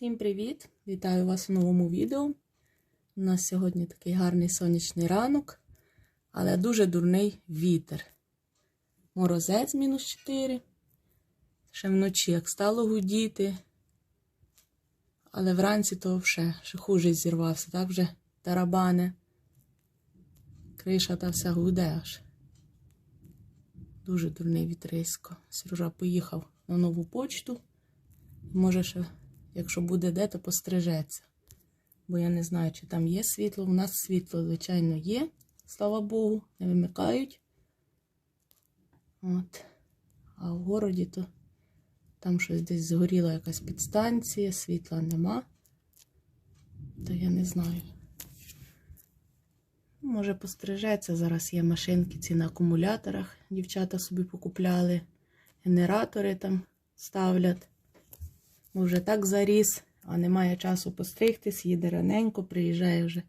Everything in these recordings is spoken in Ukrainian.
Всім привіт! Вітаю вас у новому відео. У нас сьогодні такий гарний сонячний ранок, але дуже дурний вітер. Морозець мінус 4. Ще вночі як стало гудіти. Але вранці то вже ще хуже зірвався, так вже тарабане. Криша та вся гуде аж. Дуже дурний вітрисько. Сережа поїхав на нову почту. Може, ще, якщо буде де, то пострижеться. Бо я не знаю, чи там є світло. У нас світло, звичайно, є. Слава Богу, не вимикають. От. А в городі то там щось десь згоріла якась підстанція, світла нема. То я не знаю. Може, пострижеться. Зараз є машинки ці на акумуляторах. Дівчата собі покупляли. Генератори там ставлять. Вже так заріс, а немає часу постригтись, їде раненько, приїжджає вже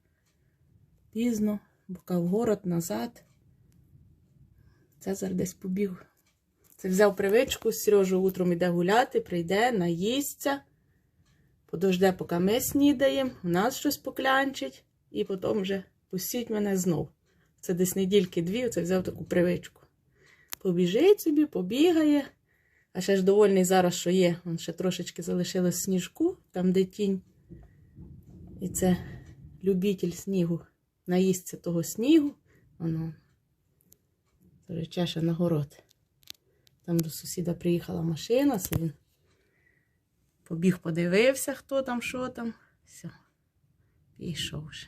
пізно, поки в город назад. Цезар десь побіг. Це взяв привичку, Сережа утром іде гуляти, прийде, наїсться, подожде, поки ми снідаємо, у нас щось поклянчить, і потім вже пустіть мене знов. Це десь недільки дві, це взяв таку привичку. Побіжить собі, побігає. А ще ж довольний зараз, що є. Вон ще трошечки залишилось сніжку, там де тінь. І це любитель снігу. Наїсться того снігу. Воно вже чеше на город. Там до сусіда приїхала машина, це він побіг, подивився, хто там, що там. Все, пішов вже.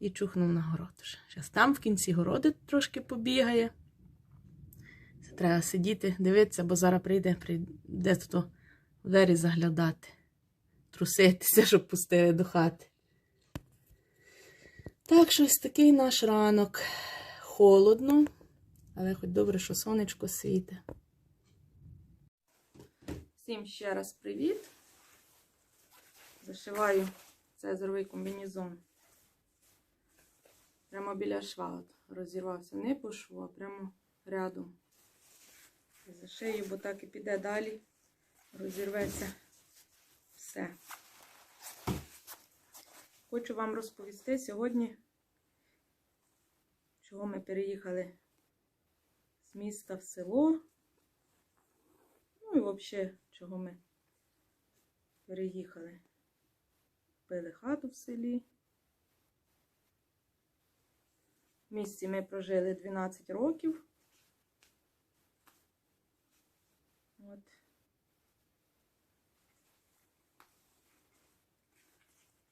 І чухнув на город. Зараз там в кінці городи трошки побігає. Це треба сидіти, дивитися, бо зараз прийде, прийде тут в двері заглядати, труситися, щоб пустили до хати. Так, щось такий наш ранок. Холодно, але хоч добре, що сонечко світе. Всім ще раз привіт. Зашиваю цезаровий комбінезон. Прямо біля шва розірвався. Не по шву, а прямо рядом. За шию, бо так і піде далі, розірветься все. Хочу вам розповісти сьогодні, чого ми переїхали з міста в село. Ну і взагалі, чого ми переїхали. Купили хату в селі. В місті ми прожили 12 років. От.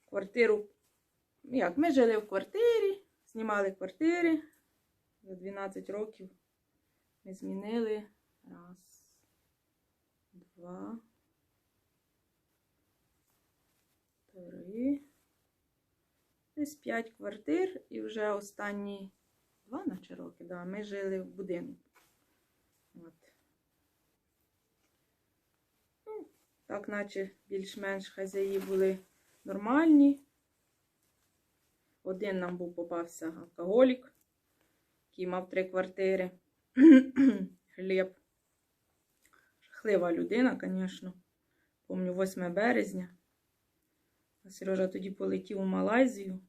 Квартиру. Як? Ми жили в квартирі, знімали квартири. За 12 років ми змінили. Раз, два, три. Десь 5 квартир і вже останні два наче роки, да, ми жили в будинку. От. Так, наче більш-менш хазяї були нормальні. Один нам був попався алкоголік, який мав три квартири. Глеб. Жахлива людина, звісно. Помню, 8 березня. Сережа тоді полетів у Малайзію.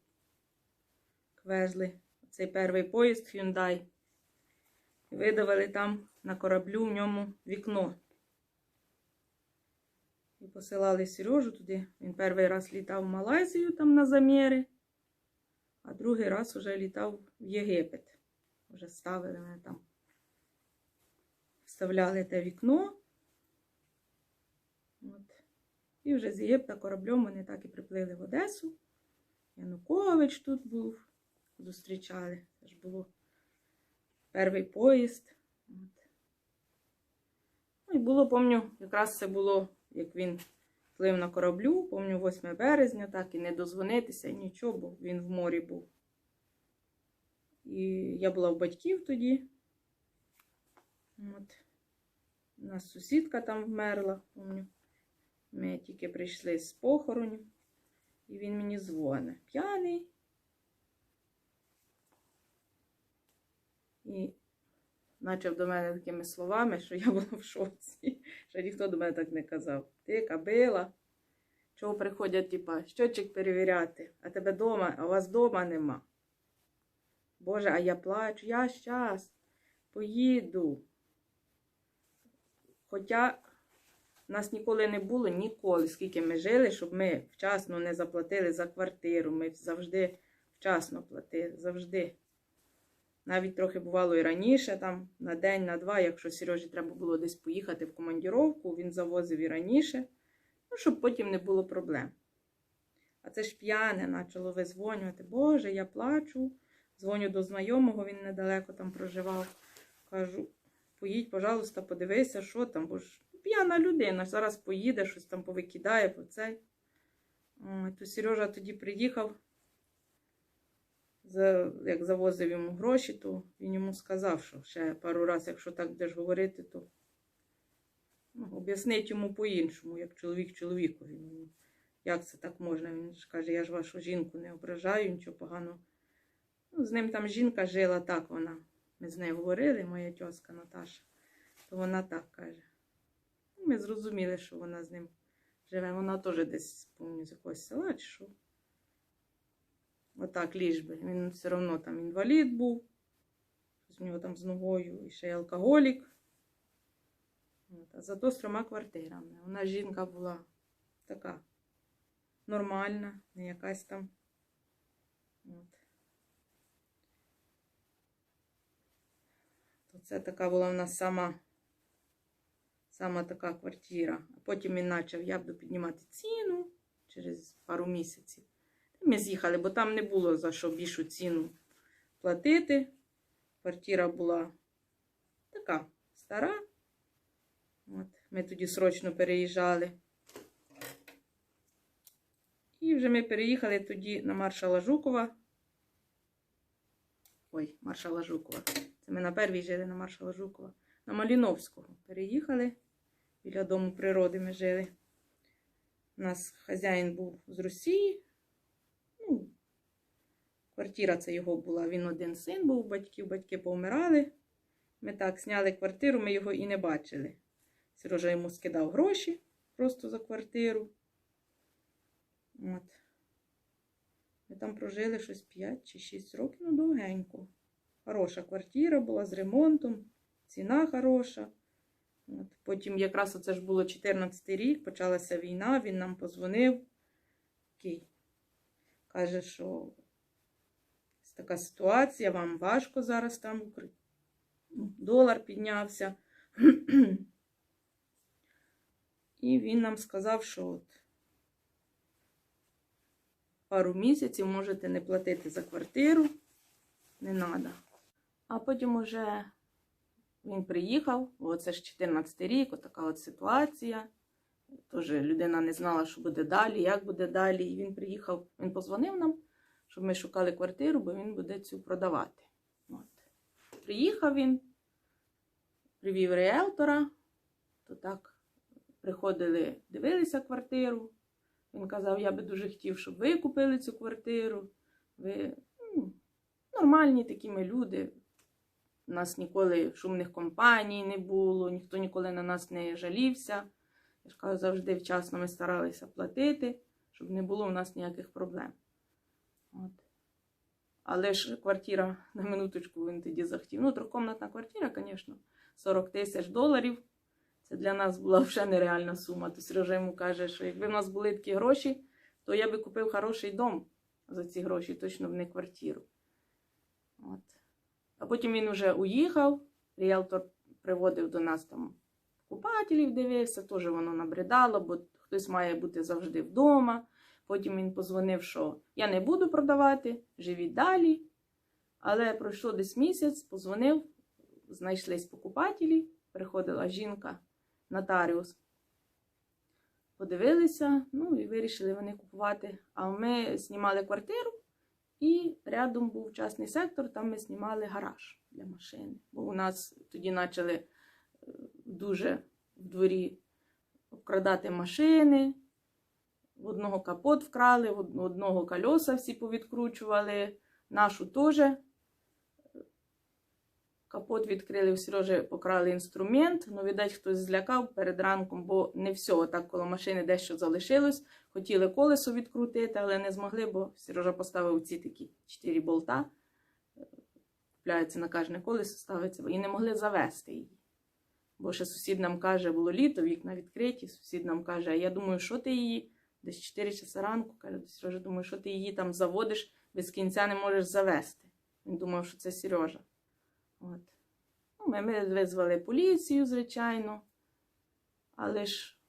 Везли цей перший поїзд Hyundai. І видавили там на кораблю в ньому вікно. Посилали Сережу туди. Він перший раз літав в Малайзію там на заміри, а другий раз вже літав в Єгипет. Вже ставили мене там. Вставляли те вікно. От. І вже з Єгипта кораблем вони так і приплили в Одесу. Янукович тут був. Зустрічали. Це ж було перший поїзд. От. Ну і було, пам'ятаю, якраз це було як він плив на кораблю, помню, 8 березня, так і не дозвонитися, і нічого, бо він в морі був. І я була в батьків тоді. От. У нас сусідка там вмерла, помню. Ми тільки прийшли з похоронів, і він мені дзвонить. П'яний. І почав до мене такими словами, що я була в шоці, що ніхто до мене так не казав. Ти кабила, Чого приходять, типа, щотчик перевіряти, а тебе дома, а вас дома нема. Боже, а я плачу, я щас поїду. Хоча нас ніколи не було, ніколи, скільки ми жили, щоб ми вчасно не заплатили за квартиру. Ми завжди вчасно платили, завжди. Навіть трохи бувало і раніше, там на день, на два, якщо Сережі треба було десь поїхати в командіровку, він завозив і раніше, ну, щоб потім не було проблем. А це ж п'яне почало визвонювати. Боже, я плачу. Дзвоню до знайомого, він недалеко там проживав. Кажу, поїдь, пожалуйста, подивися, що там, бо ж п'яна людина, зараз поїде, щось там повикидає по цей. То Сережа тоді приїхав, як завозив йому гроші, то він йому сказав, що ще пару разів, якщо так будеш говорити, то ну, об'яснить йому по-іншому, як чоловік чоловікові. Як це так можна? Він ж каже, я ж вашу жінку не ображаю, нічого поганого. Ну, з ним там жінка жила так вона. Ми з нею говорили, моя тьоска Наташа, то вона так каже. Ми зрозуміли, що вона з ним живе. Вона теж десь, помню, з якогось села чи що. Отак, ліж би. Він все одно там інвалід був. У нього там з ногою і ще й алкоголік. От. А зато з трьома квартирами. Вона жінка була така нормальна, не якась там. От. То це така була в нас сама, сама така квартира. А потім він почав, я буду піднімати ціну через пару місяців. Ми з'їхали, бо там не було за що більшу ціну платити. Квартира була така стара. От. Ми тоді срочно переїжджали. І вже ми переїхали тоді на маршала Жукова. Ой, маршала Жукова. Це ми на первій жили на маршала Жукова. На Маліновського переїхали. Біля дому природи ми жили. У нас хазяїн був з Росії. Квартира це його була. Він один син був, батьків, батьки повмирали. Ми так зняли квартиру, ми його і не бачили. Сережа йому скидав гроші просто за квартиру. От. Ми там прожили щось 5 чи 6 років, ну довгенько. Хороша квартира була з ремонтом, ціна хороша. От. Потім якраз оце ж було 14 рік, почалася війна, він нам позвонив. Такий. Каже, що така ситуація, вам важко зараз там. Ну, Долар піднявся. І він нам сказав, що от пару місяців можете не платити за квартиру, не треба. А потім уже він приїхав, оце ж 14 рік, отака от ситуація. Тож людина не знала, що буде далі, як буде далі. І він приїхав, він позвонив нам, щоб ми шукали квартиру, бо він буде цю продавати. От. Приїхав він, привів риелтора, то так приходили, дивилися квартиру. Він казав, я би дуже хотів, щоб ви купили цю квартиру. Ви ну, нормальні такі ми люди. У нас ніколи шумних компаній не було, ніхто ніколи на нас не жалівся. Я ж кажу, завжди вчасно ми старалися платити, щоб не було у нас ніяких проблем. От. Але ж квартира, на минуточку, він тоді захотів. Ну, трьохкомнатна квартира, звісно, 40 тисяч доларів. Це для нас була вже нереальна сума. То Сережа йому каже, що якби в нас були такі гроші, то я би купив хороший дом за ці гроші, точно б не квартиру. От. А потім він вже уїхав, ріелтор приводив до нас там купателів, дивився, теж воно набридало, бо хтось має бути завжди вдома. Потім він позвонив, що я не буду продавати, живіть далі. Але пройшло десь місяць, позвонив, знайшлись покупателі, приходила жінка, нотаріус. Подивилися, ну і вирішили вони купувати. А ми знімали квартиру, і рядом був частний сектор, там ми знімали гараж для машини. Бо у нас тоді почали е, дуже в дворі обкрадати машини. В одного капот вкрали, в одного кольоса всі повідкручували, нашу теж Капот відкрили, у Сережі покрали інструмент. Ну, видать, хтось злякав перед ранком, бо не все отак коло машини дещо залишилось. Хотіли колесо відкрутити, але не змогли, бо Сережа поставив ці такі чотири болта. Купляються на кожне колесо, ставиться, і не могли завести її. Бо ще сусід нам каже, було літо, вікна відкриті. Сусід нам каже, я думаю, що ти її десь 4 часа ранку, каже до Сережі, думаю, що ти її там заводиш, без кінця не можеш завести. Він думав, що це Сережа. От. Ну, ми, визвали поліцію, звичайно. Але ж,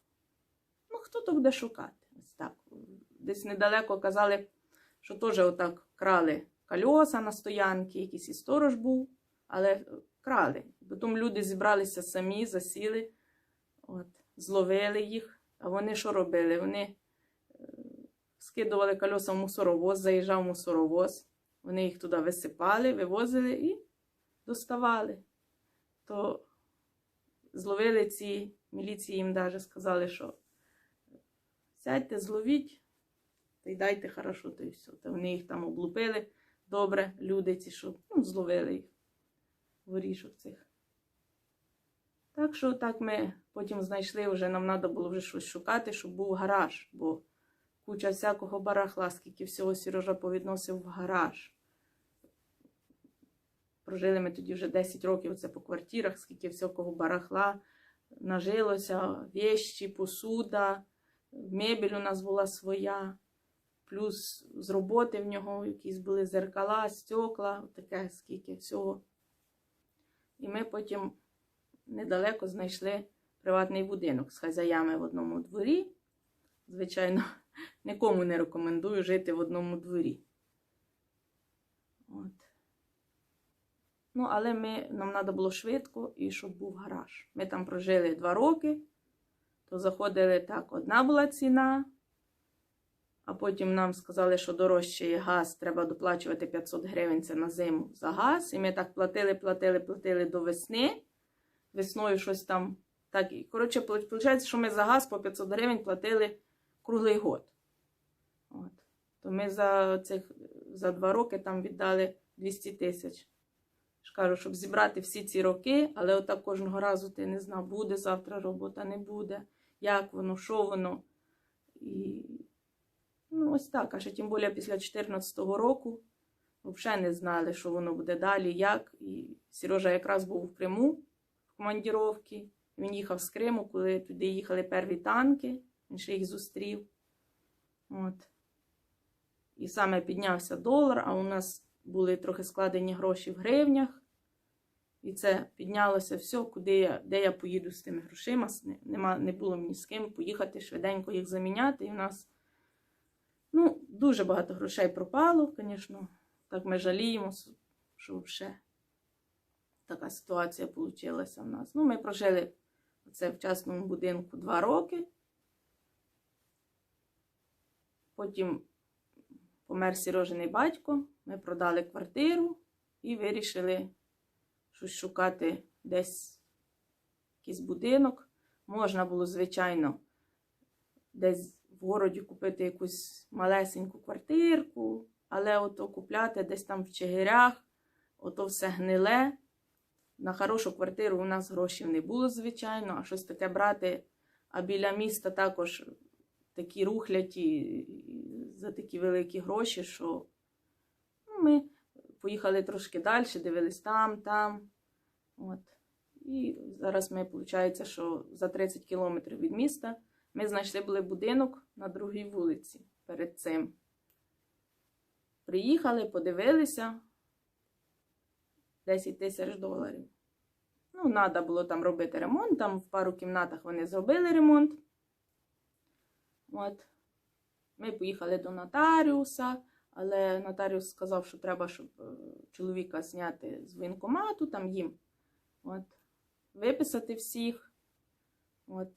ну, хто то буде шукати? Ось так. Десь недалеко казали, що теж отак крали кольоса на стоянки, якийсь і сторож був, але крали. Потім люди зібралися самі, засіли, от, зловили їх. А вони що робили? Вони е, скидували кольоса в мусоровоз, заїжджав мусоровоз. Вони їх туди висипали, вивозили і доставали. То зловили ці міліції їм навіть сказали, що сядьте, зловіть, та й дайте хорошо, то й все. Та вони їх там облупили добре, люди ці, що ну, зловили їх воріжок цих. Так що так ми потім знайшли, вже нам треба було вже щось шукати, щоб був гараж, бо куча всякого барахла, скільки всього Сережа повідносив в гараж. Прожили ми тоді вже 10 років це по квартирах, скільки всякого барахла нажилося, вещі, посуда, мебель у нас була своя, плюс з роботи в нього якісь були зеркала, стекла, таке скільки всього. І ми потім недалеко знайшли приватний будинок з хазяями в одному дворі. Звичайно, нікому не рекомендую жити в одному дворі. От. Ну, але ми, нам треба було швидко і щоб був гараж. Ми там прожили два роки, то заходили так, одна була ціна, а потім нам сказали, що дорожче є газ, треба доплачувати 500 гривень це на зиму за газ. І ми так платили, платили, платили до весни. Весною щось там. Так, коротше, виходить, що ми за газ по 500 гривень платили круглий год. То ми за цих за два роки там віддали 200 тисяч. ж кажу, щоб зібрати всі ці роки, але отак кожного разу ти не знав, буде завтра робота, не буде, як воно, що воно. І ну, ось так. А ще тим більше після 2014 року взагалі не знали, що воно буде далі, як. І Сережа якраз був в Криму в командіровці. Він їхав з Криму, коли туди їхали перві танки, він ще їх зустрів. От. І саме піднявся долар, а у нас були трохи складені гроші в гривнях. І це піднялося все, куди я, де я поїду з тими грошима. Нема, не було мені з ким поїхати швиденько їх заміняти. І в нас ну, дуже багато грошей пропало, звісно. Так ми жаліємо, що вже така ситуація вийшла в нас. Ну, ми прожили це в частному будинку два роки. Потім помер Сірожений батько, ми продали квартиру і вирішили щось шукати десь якийсь будинок. Можна було, звичайно, десь в городі купити якусь малесеньку квартирку, але ото купляти десь там в Чигирях, ото все гниле. На хорошу квартиру у нас грошей не було, звичайно, а щось таке брати. А біля міста також такі рухляті за такі великі гроші, що ну, ми поїхали трошки далі, дивились там, там. От. І зараз ми, виходить, що за 30 кілометрів від міста ми знайшли були будинок на другій вулиці перед цим. Приїхали, подивилися 10 тисяч доларів. Ну, треба було там робити ремонт. Там в пару кімнатах вони зробили ремонт. От. Ми поїхали до нотаріуса, але нотаріус сказав, що треба, щоб е, чоловіка зняти з воєнкомату, там їм от, виписати всіх. От.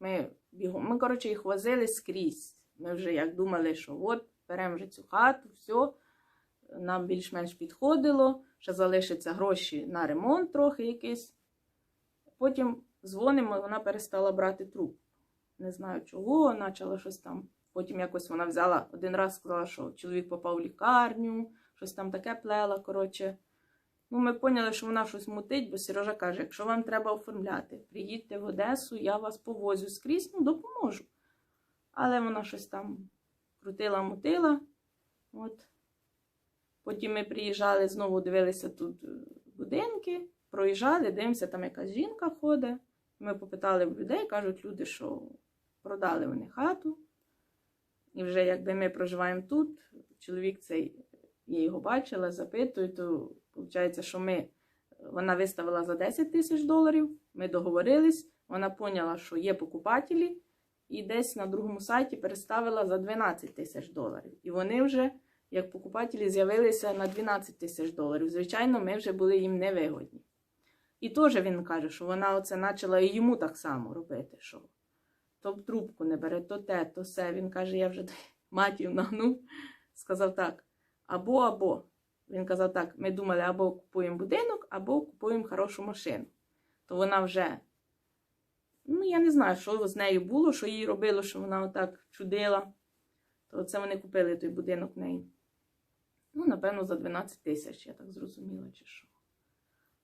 Ми, бігом, ми, коротше, їх возили скрізь. Ми вже як думали, що от, беремо вже цю хату, все, нам більш-менш підходило, ще залишиться гроші на ремонт трохи якийсь. Потім дзвонимо, вона перестала брати трубку. Не знаю чого, почала щось там. Потім якось вона взяла один раз сказала, що чоловік попав в лікарню, щось там таке плела, коротше. Ну, ми поняли, що вона щось мутить, бо Сережа каже, якщо вам треба оформляти, приїдьте в Одесу, я вас повозю скрізь, ну, допоможу. Але вона щось там крутила-мутила. От. Потім ми приїжджали, знову дивилися тут е, будинки, проїжджали, дивимося, там якась жінка ходить. Ми попитали в людей, кажуть люди, що продали вони хату. І вже якби ми проживаємо тут, чоловік цей, я його бачила, запитую, то виходить, що ми, вона виставила за 10 тисяч доларів, ми договорились, вона поняла, що є покупателі, і десь на другому сайті переставила за 12 тисяч доларів. І вони вже, як покупателі, з'явилися на 12 тисяч доларів. Звичайно, ми вже були їм невигодні. І теж він каже, що вона оце почала і йому так само робити, що то трубку не бере, то те, то все. Він каже, я вже до матів нагнув. Сказав так: або, або. Він казав так: ми думали, або купуємо будинок, або купуємо хорошу машину. То вона вже, ну я не знаю, що з нею було, що їй робило, що вона отак чудила. То це вони купили той будинок в неї. Ну, напевно, за 12 тисяч, я так зрозуміла, чи що.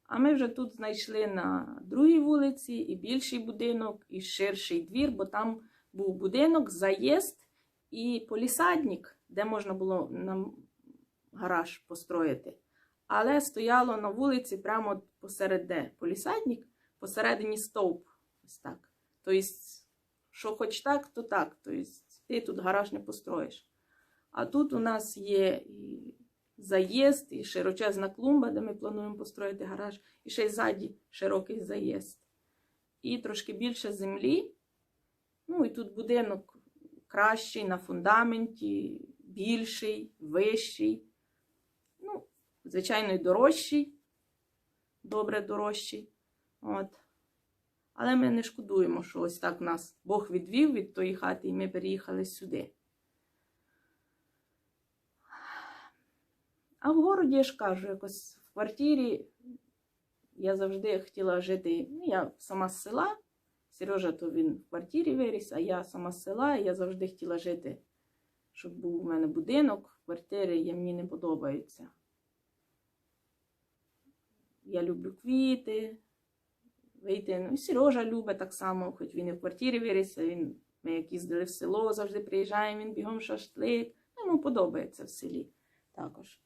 А ми вже тут знайшли на другій вулиці і більший будинок, і ширший двір, бо там був будинок, заїзд і полісадник, де можна було нам гараж построїти. Але стояло на вулиці прямо посеред де полісадник, посередині стовп. Ось так. Тобто, що хоч так, то так. Тобто, ти тут гараж не построїш. А тут у нас є заїзд, і широчезна клумба, де ми плануємо построїти гараж, і ще й ззаді широкий заїзд. І трошки більше землі. Ну, і тут будинок кращий на фундаменті, більший, вищий. Ну, звичайно, і дорожчий, добре дорожчий. От. Але ми не шкодуємо, що ось так нас Бог відвів від тої хати, і ми переїхали сюди. А в городі я ж кажу, якось в квартирі я завжди хотіла жити. Ну, я сама з села. Сережа, то він в квартирі виріс, а я сама з села, і я завжди хотіла жити, щоб був у мене будинок, квартири, і мені не подобаються. Я люблю квіти, вийти. Ну, і Сережа любить так само, хоч він і в квартирі виріс, а він, ми як їздили в село, завжди приїжджаємо, він бігом шашлик. Ну, подобається в селі також.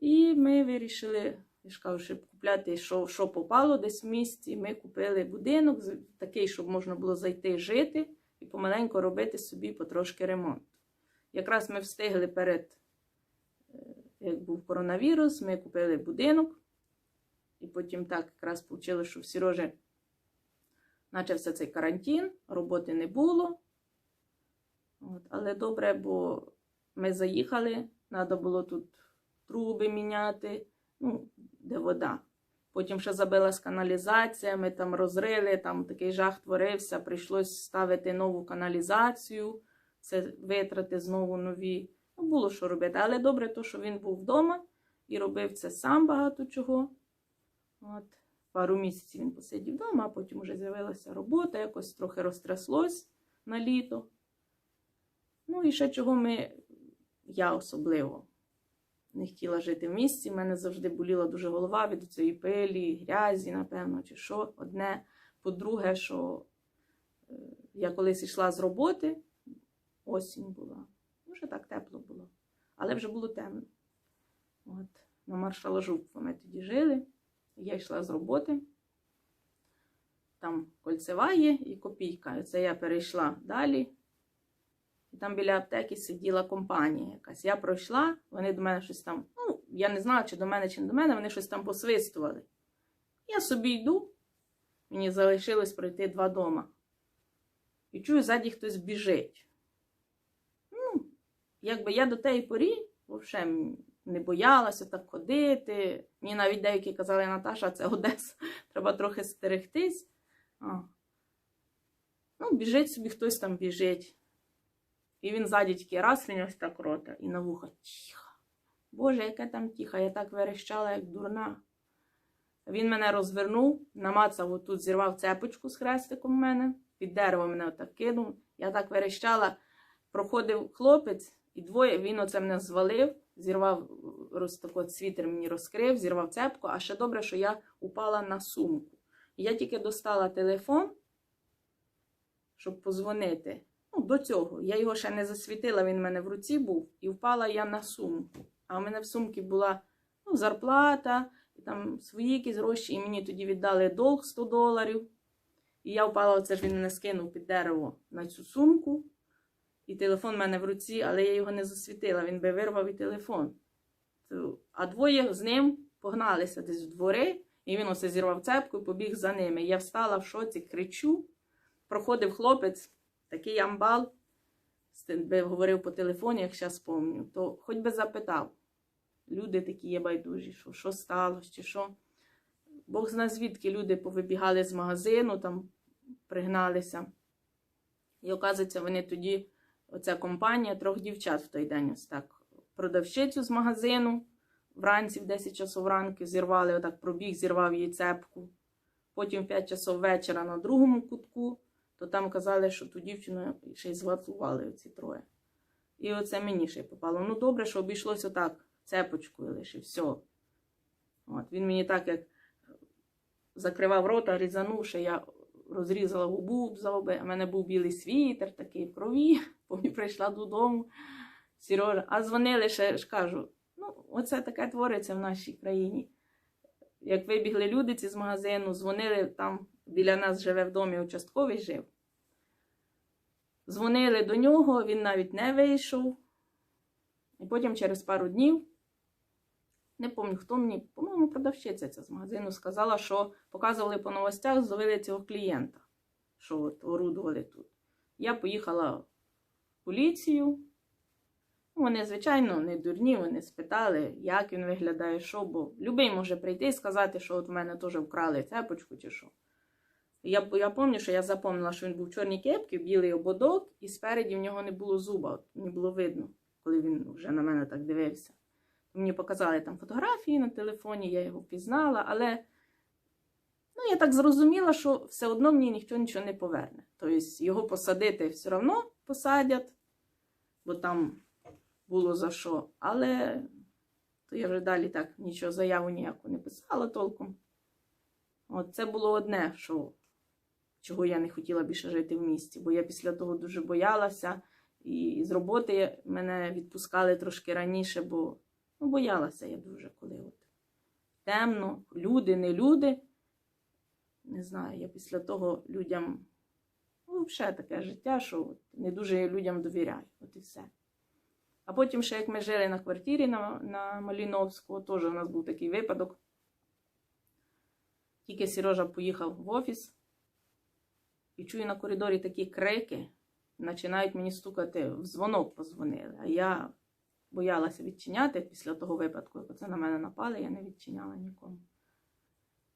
І ми вирішили, я ж кажу, щоб купляти, що, що попало десь в місті. Ми купили будинок, такий, щоб можна було зайти жити і помаленько робити собі потрошки ремонт. Якраз ми встигли перед, е, як був коронавірус, ми купили будинок. І потім так якраз вийшло, що в Сережі почався цей карантин, роботи не було. От, але добре, бо ми заїхали, треба було тут труби міняти, ну, де вода. Потім ще забилась каналізація, ми там розрили, там такий жах творився, прийшлось ставити нову каналізацію, це витрати знову нові. Ну, було що робити. Але добре, то, що він був вдома і робив це сам багато чого. От. Пару місяців він посидів вдома, а потім вже з'явилася робота, якось трохи розтряслось на літо. Ну і ще чого ми, я особливо не хотіла жити в місті. У мене завжди боліла дуже голова від цієї пилі, грязі, напевно, чи що. Одне. По-друге, що е, я колись йшла з роботи, осінь була. Вже так тепло було. Але вже було темно. От. На маршала Жукова ми тоді жили. Я йшла з роботи. Там кольцева є і копійка. Це я перейшла далі. І там біля аптеки сиділа компанія якась. Я пройшла, вони до мене щось там, ну, я не знаю, чи до мене, чи не до мене, вони щось там посвистували. Я собі йду, мені залишилось пройти два дома. І чую, ззаді хтось біжить. Ну, якби я до тієї порі взагалі не боялася так ходити. Мені навіть деякі казали, Наташа, це Одеса, треба трохи стерегтись. А. Ну, біжить собі, хтось там біжить. І він ззаді тільки раз він ось так рота і на вухо тихо. Боже, яке там тихо, я так верещала, як дурна. Він мене розвернув, намацав отут, зірвав цепочку з хрестиком в мене, під дерево мене отак кинув. Я так верещала, проходив хлопець, і двоє він оце мене звалив, зірвав роз, так світер мені розкрив, зірвав цепку, а ще добре, що я упала на сумку. Я тільки достала телефон, щоб позвонити. До цього. Я його ще не засвітила, він в мене в руці був, і впала я на сумку. А в мене в сумці була ну, зарплата, і там свої якісь гроші, і мені тоді віддали долг 100 доларів. І я впала, оце ж він мене скинув під дерево на цю сумку. І телефон в мене в руці, але я його не засвітила, він би вирвав і телефон. А двоє з ним погналися десь в двори, і він оце зірвав цепку і побіг за ними. Я встала в шоці, кричу. Проходив хлопець, такий амбал, би говорив по телефоні, як зараз пам'ятаю, то хоч би запитав. Люди такі є байдужі, що, що сталося, чи що. Бог зна звідки люди повибігали з магазину, там пригналися. І оказується, вони тоді, оця компанія трьох дівчат в той день, ось так, продавщицю з магазину, вранці в 10 часов ранку зірвали, отак пробіг, зірвав їй цепку. Потім в 5 часов вечора на другому кутку, то там казали, що ту дівчину ще й зґвалтували оці троє. І оце мені ще й попало. Ну, добре, що обійшлося отак, цепочкою лише, все. От, він мені так, як закривав рота, різанув, що я розрізала губу оби. У мене був білий світер, такий в крові. Потім прийшла додому. Сережа, а дзвонили ще ж кажу, ну, оце таке твориться в нашій країні. Як вибігли люди ці з магазину, дзвонили там, біля нас живе в домі участковий жив. Дзвонили до нього, він навіть не вийшов. І потім через пару днів, не пам'ятаю, хто мені, по-моєму, продавщиця ця з магазину сказала, що показували по новостях, зловили цього клієнта, що от орудували тут. Я поїхала в поліцію. Ну, Вони, звичайно, не дурні, вони спитали, як він виглядає, що, бо любий може прийти і сказати, що от в мене теж вкрали цепочку чи що. Я, я пам'ятаю, що я запомнила, що він був в чорній кепці, білий ободок, і спереді в нього не було зуба. От, не було видно, коли він вже на мене так дивився. Мені показали там фотографії на телефоні, я його впізнала, але ну, я так зрозуміла, що все одно мені ніхто нічого не поверне. Тобто його посадити все одно посадять, бо там було за що. Але то я вже далі так нічого заяву ніяку не писала толком. От це було одне, що, чого я не хотіла більше жити в місті, бо я після того дуже боялася. І з роботи мене відпускали трошки раніше, бо ну, боялася я дуже, коли от темно, люди, не люди. Не знаю, я після того людям, ну, взагалі таке життя, що от не дуже людям довіряю. От і все. А потім, ще як ми жили на квартирі на, на Маліновського, теж у нас був такий випадок. Тільки Сережа поїхав в офіс і чую на коридорі такі крики, починають мені стукати, в дзвонок позвонили. А я боялася відчиняти після того випадку, як це на мене напали, я не відчиняла нікому.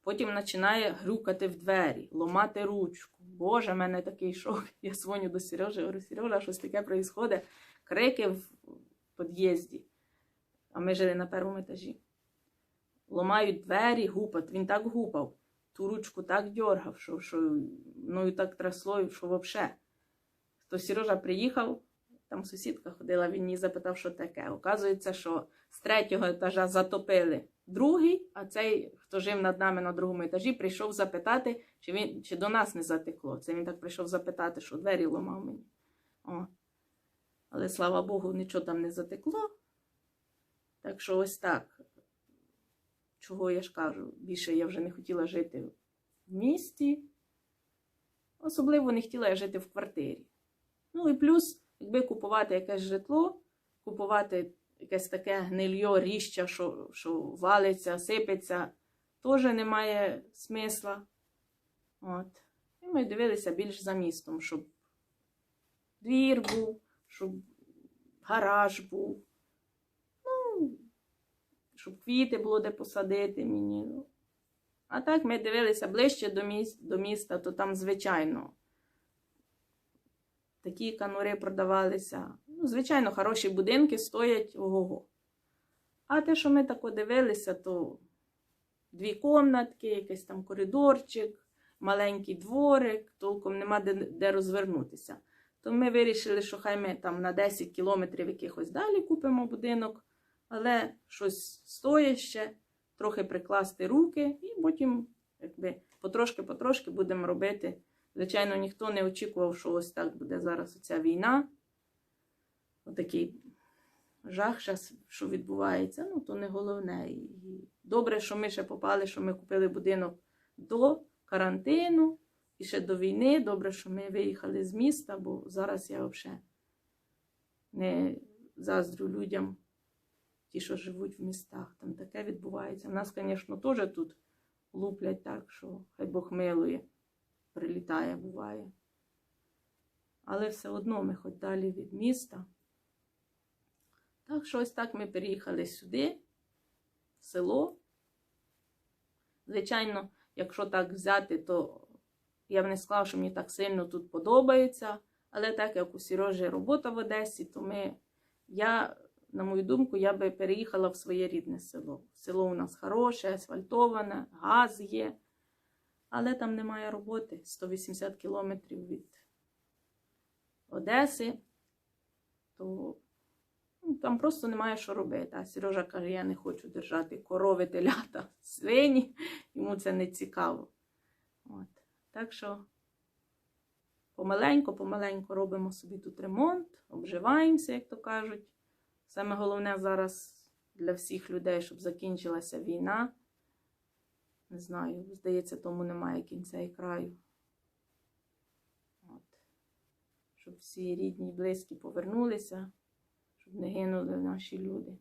Потім починає грюкати в двері, ломати ручку. Боже, в мене такий шок. Я дзвоню до Сережі, говорю, Сережа, щось таке відбувається. Крики в під'їзді. А ми жили на першому етажі. Ломають двері, гупать. Він так гупав. Ту ручку так дьоргав, що, що ну так трясло, що взагалі. То Сережа приїхав, там сусідка ходила, він її запитав, що таке. Оказується, що з третього етажа затопили другий, а цей, хто жив над нами на другому етажі, прийшов запитати, чи він чи до нас не затекло. Це він так прийшов запитати, що двері ломав мені. О. Але слава Богу, нічого там не затекло. Так що ось так. Чого я ж кажу, більше я вже не хотіла жити в місті. Особливо не хотіла я жити в квартирі. Ну і плюс, якби купувати якесь житло, купувати якесь таке гнильо, ріща, що, що валиться, сипеться, теж немає смисла. От. І ми дивилися більш за містом, щоб двір був, щоб гараж був. Щоб квіти було де посадити мені. А так ми дивилися ближче до міста, до міста, то там, звичайно, такі канури продавалися. Ну, звичайно, хороші будинки стоять ого-го. А те, що ми так дивилися, то дві комнатки, якийсь там коридорчик, маленький дворик, толком нема де, де розвернутися. То ми вирішили, що хай ми там на 10 кілометрів якихось далі купимо будинок, Але щось стоїть ще, трохи прикласти руки, і потім, якби, потрошки-потрошки будемо робити. Звичайно, ніхто не очікував, що ось так буде зараз оця війна. Отакий жах, зараз, що відбувається, ну то не головне. І добре, що ми ще попали, що ми купили будинок до карантину і ще до війни. Добре, що ми виїхали з міста, бо зараз я взагалі не заздрю людям, ті, що живуть в містах. Там таке відбувається. У нас, звісно, теж тут луплять так, що хай Бог милує, прилітає, буває. Але все одно ми хоч далі від міста. Так що ось так ми переїхали сюди, в село. Звичайно, якщо так взяти, то я б не сказала, що мені так сильно тут подобається. Але так як у Сірожі робота в Одесі, то ми, я, на мою думку, я би переїхала в своє рідне село. Село у нас хороше, асфальтоване, газ є. Але там немає роботи 180 кілометрів від Одеси. То ну, там просто немає що робити. А Сережа каже, я не хочу держати корови, телята, свині. Йому це не цікаво. От. Так що помаленько, помаленько робимо собі тут ремонт, обживаємося, як то кажуть. Саме головне зараз для всіх людей, щоб закінчилася війна. Не знаю, здається, тому немає кінця і краю. От. Щоб всі рідні і близькі повернулися, щоб не гинули наші люди.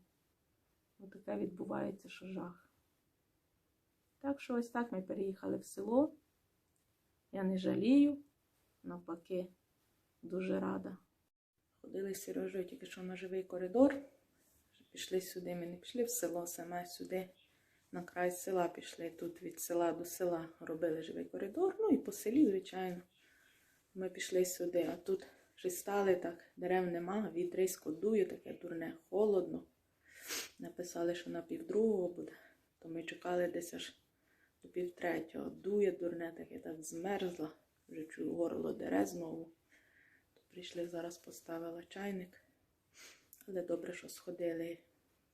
Ось таке відбувається, що жах. Так що ось так ми переїхали в село. Я не жалію, навпаки, дуже рада. Ходили з тільки що на живий коридор. Пішли сюди, ми не пішли в село, саме сюди, на край села пішли. Тут від села до села робили живий коридор. Ну і по селі, звичайно. Ми пішли сюди, а тут вже стали так, дерев нема, вітрисько дує, таке дурне, холодно. Написали, що на півдругого буде, то ми чекали десь аж до півтретього. Дує дурне, таке так змерзла. Вже чую горло дере знову. Прийшли зараз, поставила чайник. Але добре, що сходили.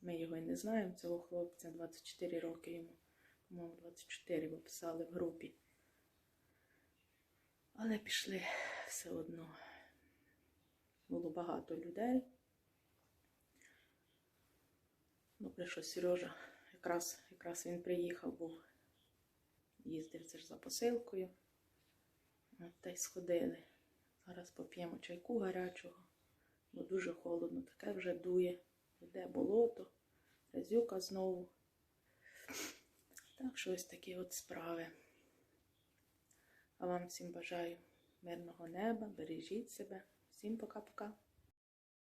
Ми його і не знаємо, цього хлопця 24 роки йому. По-моєму, 24, бо писали в групі. Але пішли все одно. Було багато людей. Добре, що Сережа якраз, якраз він приїхав, бо їздив це ж за посилкою. От та й сходили. Зараз поп'ємо чайку гарячого, бо дуже холодно, таке вже дує. Йде болото, разюка знову. Так що ось такі от справи. А вам всім бажаю мирного неба, бережіть себе. Всім пока-пока.